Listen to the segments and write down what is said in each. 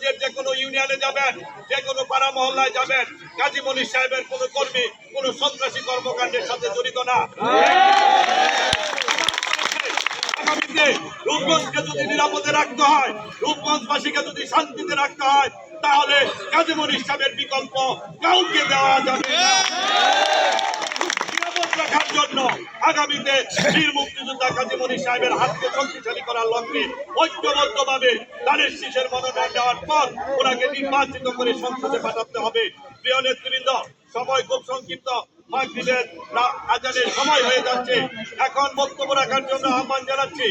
নারায়ণগঞ্জের যে কোনো ইউনিয়নে যাবেন, যে কোনো পাড়া মহল্লায় যাবেন কাজী মনির সাহেবের কোনো কর্মী, কোনো সন্ত্রাসী কর্মকাণ্ডের সাথে জড়িত না। রূপগঞ্জকে যদি নিরাপদে রাখতে হয়, রূপগঞ্জবাসীকে যদি শান্তিতে রাখতে হয়, তাহলে কাজী মনির সাহেবের বিকল্প কাউকে দেওয়া যাবে না। জন্য আগামীতে বীর মুক্তিযোদ্ধা কাজী মনির সাহেবের হাতকে শক্তিশালী করার লক্ষ্যে ঐক্যবদ্ধভাবে ধানের শীষের মনোনয়ন দেওয়ার পর ওনাকে নির্বাচিত করে সংসদে পাঠাতে হবে। প্রিয় নেতৃবৃন্দ, সময় খুব সংক্ষিপ্ত। মাগরিবের আজানের সময় হয়ে যাচ্ছে। এখন বক্তব্য রাখার জন্য আহ্বান জানাচ্ছি।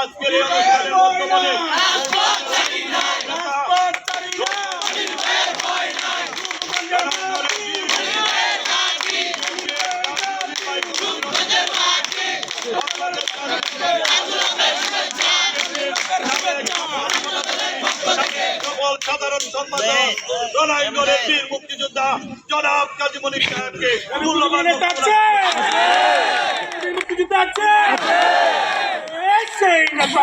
আজকের এই অনুষ্ঠানের বক্তব্যে সাধারণ সম্পাদক রণাঙ্গনের বীর মুক্তিযোদ্ধা জনাব কাজী মনির সাহেবকে মূল্যবান নেতা আছে। মুক্তিযুদ্ধ আছে। এই সেই নেতা।